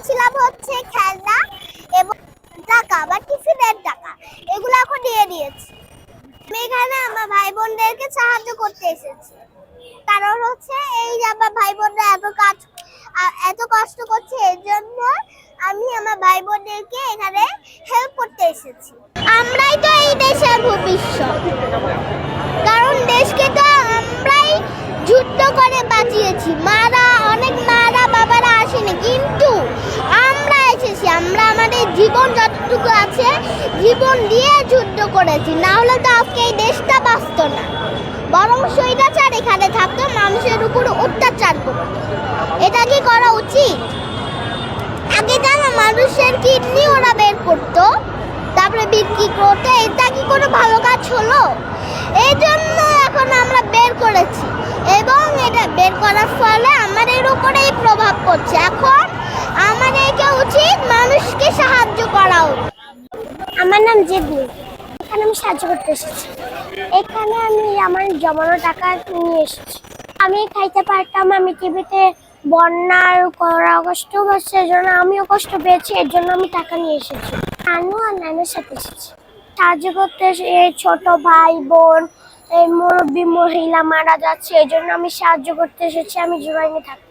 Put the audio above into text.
দিয়েছিলাম হচ্ছে খেলনা এবং টাকা বা টিফিনের টাকা। এগুলো এখন দিয়ে দিয়েছি। আমি এখানে আমার ভাই বোনদেরকে সাহায্য করতে এসেছি। কারণ হচ্ছে এই যে আমার ভাই বোনরা এত কাজ এত কষ্ট করছে, এর জন্য আমি আমার ভাই বোনদেরকে এখানে হেল্প করতে এসেছি। আমরাই তো এই দেশের ভবিষ্যৎ। জীবন যতটুকু আছে, জীবন দিয়ে যুদ্ধ করেছি। না হলে তো আজকে এই দেশটা বাঁচত না। বরং স্বৈরাচার এখানে থাকতো, মানুষের উপর অত্যাচার করতো। এটা কি করা উচিত? আগে জানো মানুষের কিডনি ওরা বের করতো, তারপরে বিক্রি করতো, এটা কি কোনো ভালো কাজ হলো? এই জন্য এখন আমরা বের করেছি। এবং এটা বের করার ফলে আমাদের প্রভাব পড়ছে এখন আমাদেরকে উচিত মানুষকে সাহায্য করা উচিত আমার নাম জেদনি। এখানে আমি সাহায্য করতে এসেছি। এখানে আমি আমার জমানো টাকা নিয়ে এসেছি। আমি খাইতে পারতাম, আমি টিভিতে বন্যার করা কষ্ট হচ্ছে জন্য আমিও কষ্ট পেয়েছি, এর জন্য আমি টাকা নিয়ে এসেছি। নানু আর নানুর সাথে এসেছি। সাহায্য করতে এসে ছোট ভাই, বোন, এই মুরব্বী মহিলা মারা যাচ্ছে এই জন্য আমি সাহায্য করতে এসেছি, আমি জুরাইনে থাকি